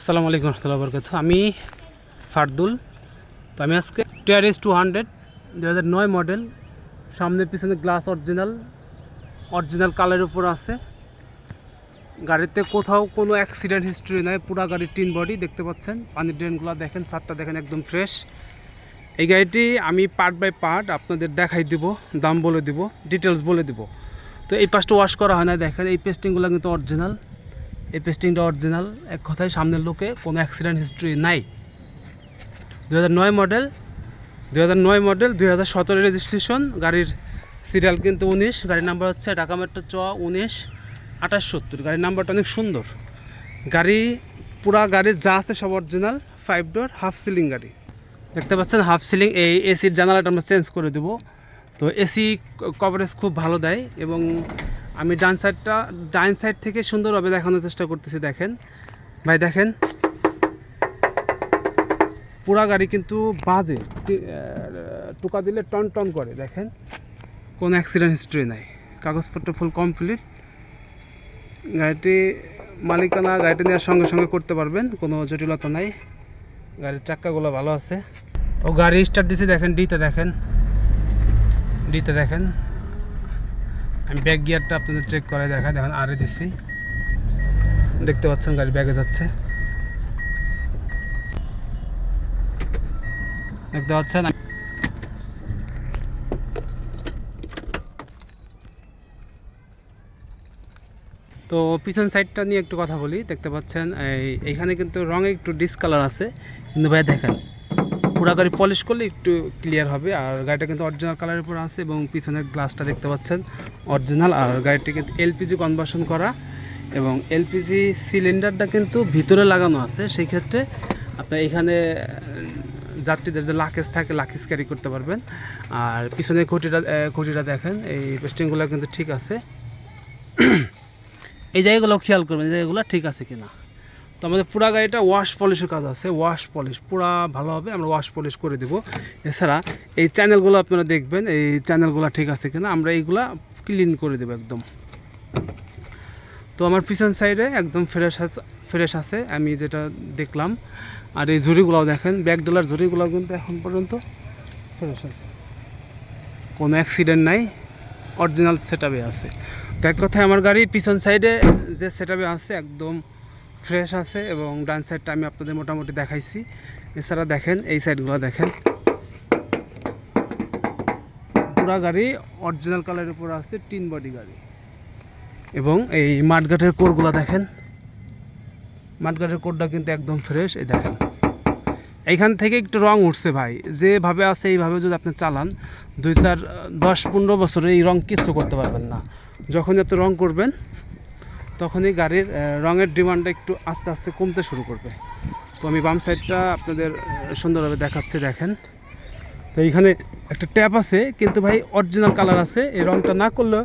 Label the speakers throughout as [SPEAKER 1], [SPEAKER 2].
[SPEAKER 1] আসসালামু আলাইকুম রহমতুল্লাহ বরকাত আমি ফারদুল। তো আমি আজকে টিআরএস টু হান্ড্রেড দু হাজার নয় মডেল। সামনে পিছনে গ্লাস অরিজিনাল। অরিজিনাল কালারের উপর আছে। গাড়িতে কোথাও কোনো অ্যাক্সিডেন্ট হিস্ট্রি নাই। পুরো গাড়ির টিন বডি দেখতে পাচ্ছেন। পানির ড্রেনগুলো দেখেন সারটা দেখেন একদম ফ্রেশ। এই গাড়িটি আমি পার্ট বাই পার্ট আপনাদের দেখাই দিব, দাম বলে দিব ডিটেলস বলে দিব। তো এই পাশটা ওয়াশ করা হয় না দেখেন। এই পেস্টিংগুলো কিন্তু অরিজিনাল। এই পেস্টিংটা অরিজিনাল। এক কথায় সামনের লোকে কোনো অ্যাক্সিডেন্ট হিস্ট্রি নাই। দু হাজার নয় মডেল দু হাজার নয় মডেল দুই হাজার সতেরো রেজিস্ট্রেশন গাড়ির সিরিয়াল কিন্তু উনিশ, গাড়ির নাম্বার হচ্ছে ঢাকা মেট্রো চ উনিশ, আঠাশ সত্তর। গাড়ির নাম্বারটা অনেক সুন্দর। গাড়ি, পুরা গাড়ির যা আছে সব original five door half ceiling গাড়ি। দেখতে পাচ্ছেন হাফ সিলিং এই এসির জানালাটা আমরা চেঞ্জ করে দেবো। তো এসি কভারেজ খুব ভালো দেয় এবং আমি ডান সাইডটা, ডান সাইড থেকে সুন্দরভাবে দেখানোর চেষ্টা করতেছি, দেখেন। ভাই, দেখেন। পুরা গাড়ি কিন্তু বাজে। টোকা দিলে টন টন করে, দেখেন। কোনো অ্যাক্সিডেন্ট হিস্ট্রি নাই। কাগজপত্র ফুল কমপ্লিট গাড়িটি মালিকানা, গাড়িটি নেওয়ার সঙ্গে সঙ্গে করতে পারবেন, কোনো জটিলতা নাই। গাড়ির চাক্কাগুলো ভালো আছে। তো গাড়ি স্টার্ট দিছি, দেখেন ডিতে দেখেন। ডিতে দেখেন। আমি ব্যাক গিয়ারটা আপনাদের চেক করে দেখা দেখেন আরে দিছি। দেখতে পাচ্ছেন গাড়ি ব্যাগে যাচ্ছে। দেখতে পাচ্ছেন? তো পিছন সাইডটা নিয়ে একটু কথা বলি, দেখতে পাচ্ছেন, এই, এইখানে কিন্তু রঙে একটু ডিসকালার আছে, কিন্তু ভাই দেখেন পুরা গাড়ি পলিশ করলে একটু ক্লিয়ার হবে। আর গাড়িটা কিন্তু অরিজিনাল কালারের উপর আছে এবং পিছনের গ্লাসটা দেখতে পাচ্ছেন অরিজিনাল আর গাড়িটি কিন্তু এলপিজি কনভার্সন করা এবং এলপিজি সিলিন্ডারটা কিন্তু ভিতরে লাগানো আছে। সেই ক্ষেত্রে আপনার এখানে যাত্রীদের যে লাকেজ থাকে লাকেজ ক্যারি করতে পারবেন। আর পিছনের খুঁটিটা খুঁটিটা দেখেন, এই পেস্টিংগুলো কিন্তু ঠিক আছে। এই জায়গাগুলো খেয়াল করবেন, এই জায়গাগুলো ঠিক আছে কিনা। তো আমাদের পুরা গাড়িটা ওয়াশ পলিশের কাজ আছে ওয়াশ পলিশ পুরা ভালো হবে, আমরা ওয়াশ পলিশ করে দেব। এছাড়া এই চ্যানেলগুলো আপনারা দেখবেন, এই চ্যানেলগুলো ঠিক আছে কিনা, আমরা এইগুলা ক্লিন করে দেবো একদম। তো আমার পিছন সাইডে একদম ফ্রেশ ফ্রেশ আছে, আমি যেটা দেখলাম। আর এই ঝুড়িগুলোও দেখেন ব্যাক ডলার ঝুড়িগুলো কিন্তু এখন পর্যন্ত ফ্রেশ আছে। কোনো অ্যাক্সিডেন্ট নাই অরিজিনাল সেট আছে। তো এক কথায় আমার গাড়ি পিছন সাইডে যে সেট আছে, একদম ফ্রেশ আছে এবং ডান সাইডটা আমি আপনাদের মোটামুটি দেখাইছি। এছাড়া দেখেন, এই সাইডগুলো দেখেন। পুরা গাড়ি অরিজিনাল কালারের উপর আছে, টিন বডি গাড়ি। এবং এই মাঠঘাটের কোরগুলো দেখেন। মাঠঘাটের কোরটা কিন্তু একদম ফ্রেশ, এই দেখেন। এইখান থেকে একটু রং উঠছে ভাই। যেভাবে আছে, এইভাবে যদি আপনি চালান, দুই চার দশ পনেরো বছরে এই রং কিচ্ছু করতে পারবেন না। যখন আপনি রং করবেন তখনই গাড়ির রঙের ডিমান্ডটা একটু আস্তে আস্তে কমতে শুরু করবে। তো আমি বাম সাইডটা আপনাদের সুন্দরভাবে দেখাচ্ছি, দেখেন। তো এইখানে একটা ট্যাপ আছে, কিন্তু ভাই অরিজিনাল কালার আছে। এই রঙটা না করলে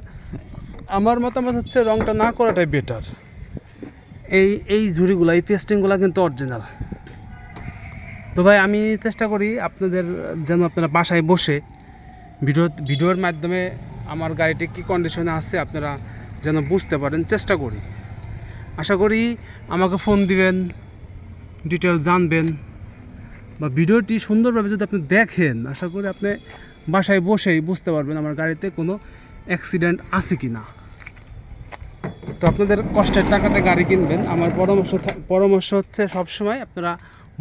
[SPEAKER 1] আমার মতামত হচ্ছে রঙটা না করাটাই বেটার এই এই ঝুড়িগুলো, এই পেস্টিংগুলো কিন্তু অরিজিনাল তো ভাই আমি চেষ্টা করি আপনাদের, যেন আপনারা বাসায় বসে ভিডিও, ভিডিওর মাধ্যমে আমার গাড়িটি কী কন্ডিশনে আছে, আপনারা যেন বুঝতে পারেন, চেষ্টা করি। আশা করি আমাকে ফোন দিবেন ডিটেল জানবেন, বা ভিডিওটি সুন্দরভাবে যদি আপনি দেখেন, আশা করি আপনি বাসায় বসেই বুঝতে পারবেন আমার গাড়িতে কোনো অ্যাক্সিডেন্ট আছে কি না তো আপনাদের কষ্টের টাকাতে গাড়ি কিনবেন। আমার পরামর্শ পরামর্শ হচ্ছে সবসময় আপনারা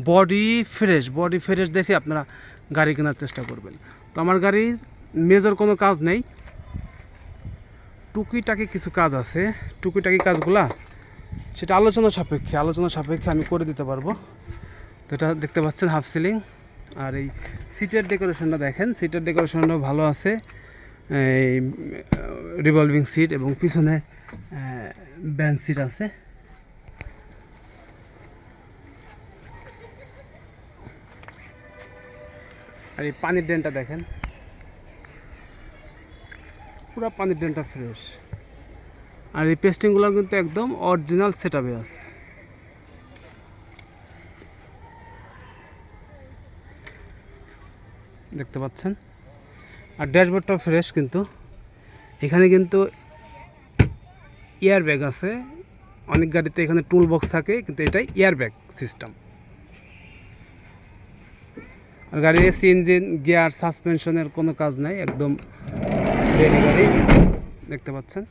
[SPEAKER 1] বডি ফ্রেশ বডি ফ্রেশ দেখে আপনারা গাড়ি কেনার চেষ্টা করবেন। তো আমার গাড়ির মেজর কোনো কাজ নেই। টুকিটাকি কিছু কাজ আছে। টুকিটাকি কাজগুলা সেটা আলোচনা সাপেক্ষে আলোচনা সাপেক্ষে আমি করে দিতে পারব। তো এটা দেখতে পাচ্ছেন হাফ সিলিং আর এই সিটের ডেকোরেশনটা দেখেন সিটের ডেকোরেশনটাও ভালো আছে। এই রিভলভিং সিট এবং পিছনে ব্যান সিট আছে। আর এই পানির ড্রেনটা দেখেন। পুরো পানির ড্রেনটা ফ্রেশ। আর এই পেস্টিংগুলো কিন্তু একদম অরিজিনাল সেট আছে। দেখতে পাচ্ছেন? আর ড্যাশবোর্ডটাও ফ্রেশ কিন্তু। এখানে কিন্তু এয়ার ব্যাগ আছে। অনেক গাড়িতে এখানে টুল বক্স থাকে, কিন্তু এটা এয়ার ব্যাগ সিস্টেম আর গাড়ির এসি ইঞ্জিন গিয়ার সাসপেনশনের কোনো কাজ নাই, একদম গাড়ি দেখতে পাচ্ছেন?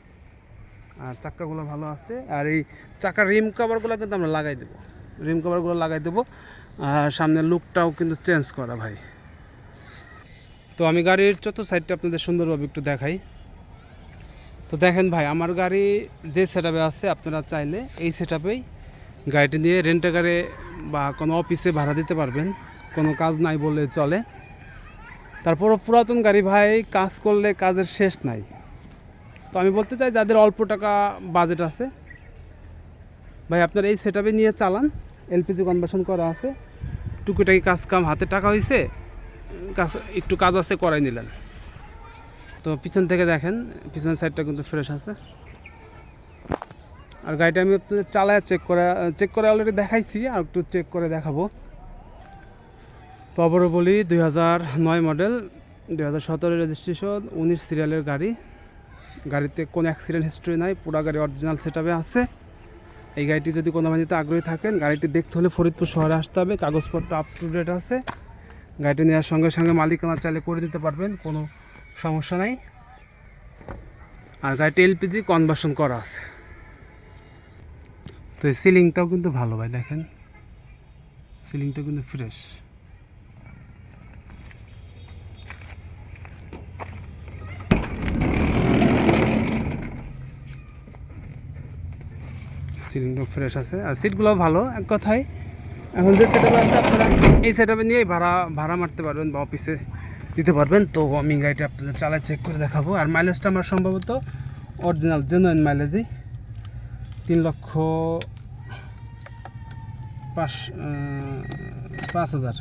[SPEAKER 1] আর চাক্কাগুলো ভালো আছে। আর এই চাকার রিম কভারগুলো কিন্তু আমরা লাগাই দেবো। রিম কভারগুলো লাগাই দেবো। আর সামনের লুকটাও কিন্তু চেঞ্জ করা, ভাই। তো আমি গাড়ির চতুর্থ সাইডটা আপনাদের সুন্দরভাবে একটু দেখাই। তো দেখেন, ভাই, আমার গাড়ি যে সেট আছে, আপনারা চাইলে এই সেট গাড়িটি নিয়ে রেন্টাকারে বা কোনো অফিসে ভাড়া দিতে পারবেন। কোনো কাজ নাই বললে চলে। তারপরও পুরাতন গাড়ি ভাই, কাজ করলে কাজের শেষ নাই। তো আমি বলতে চাই, যাদের অল্প টাকা বাজেট আছে, ভাই আপনার এই সেট নিয়ে চালান। এলপিজি কনভার্সন করা আছে। টুকিটাকি কাজ কাম, হাতে টাকা হয়েছে কাজ, একটু কাজ আছে, করাই নিলেন। তো পিছন থেকে দেখেন, পিছনের সাইডটা কিন্তু ফ্রেশ আছে। আর গাড়িটা আমি চালায় চেক করে চেক করে অলরেডি দেখাইছি, আর একটু চেক করে দেখাবো। তো আবারও বলি, দুই হাজার নয় মডেল দুই হাজার সতেরো রেজিস্ট্রেশন উনিশ সিরিয়ালের গাড়ি। গাড়িতে কোনো অ্যাক্সিডেন্ট হিস্ট্রি নাই, পুরো গাড়ি অরিজিনাল সেট আছে। এই গাড়িটি যদি কোনো বাড়িতে আগ্রহী থাকেন, গাড়িটি দেখতে হলে ফরিদপুর শহরে আসতে হবে, কাগজপত্র আপ টু ডেট আছে। গাড়িটি নেওয়ার সঙ্গে সঙ্গে মালিকানা চাইলে করে দিতে পারবেন, কোনো সমস্যা নাই। আর গাড়িটি এলপিজি কনভার্সন করা আছে। তো এই সিলিংটাও কিন্তু ভালো ভাই, দেখেন। সিলিংটা কিন্তু ফ্রেশ সিলিংটা ফ্রেশ আছে। আর সিটগুলো ভালো, এক কথায়। এখন যে সেট আছে আপনারা এই সেট নিয়েই ভাড়া ভাড়া মারতে পারবেন বা অফিসে দিতে পারবেন। তো আমি গাড়িটা আপনাদের চালায় চেক করে দেখাবো। আর মাইলেজটা আমার সম্ভবত অরিজিনাল জেনুইন মাইলেজই তিন লক্ষ পাঁচ পাঁচ হাজার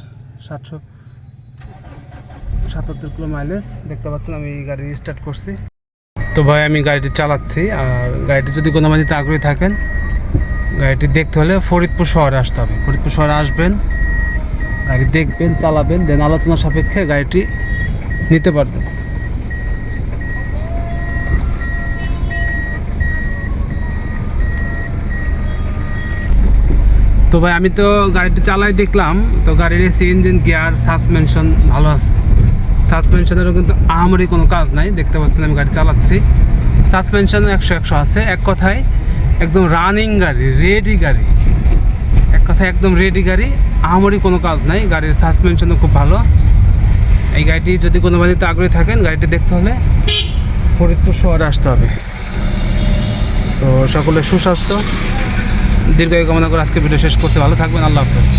[SPEAKER 1] সাতশো সাতাত্তর কিলো মাইলেজ দেখতে পাচ্ছেন আমি গাড়ি স্টার্ট করছি। তো ভাই, আমি গাড়িটি চালাচ্ছি। আর গাড়িটি যদি কোনো মাঝিতে আগ্রহী থাকেন গাড়িটি দেখতে হলে ফরিদপুর শহরে আসতে হবে। ফরিদপুর শহরে আসবেন, গাড়ি দেখবেন, চালাবেন দেন আলোচনা সাপেক্ষে গাড়িটি নিতে পারবেন। তো ভাই, আমি তো গাড়িটি চালাই দেখলাম, তো গাড়ির এসি ইঞ্জিন গিয়ার সাসপেনশন ভালো আছে। সাসপেনশনেরও কিন্তু আহামরি কোনো কাজ নাই, দেখতে পাচ্ছেন আমি গাড়ি চালাচ্ছি। সাসপেনশনও একশো একশো আছে, এক কথায় একদম রানিং গাড়ি রেডি গাড়ি। এক কথা একদম রেডি গাড়ি। আহামরি কোনো কাজ নাই, গাড়ির সাসপেনশনও খুব ভালো। এই গাড়িটি যদি কোনো বাড়িতে আগ্রহী থাকেন, গাড়িটি দেখতে হলে ফরিদপুর শহরে আসতে হবে। তো সকলে সুস্বাস্থ্য। দীর্ঘায়ু কামনা করে আজকে ভিডিও শেষ করতে ভালো থাকবেন। আল্লাহ হাফেজ।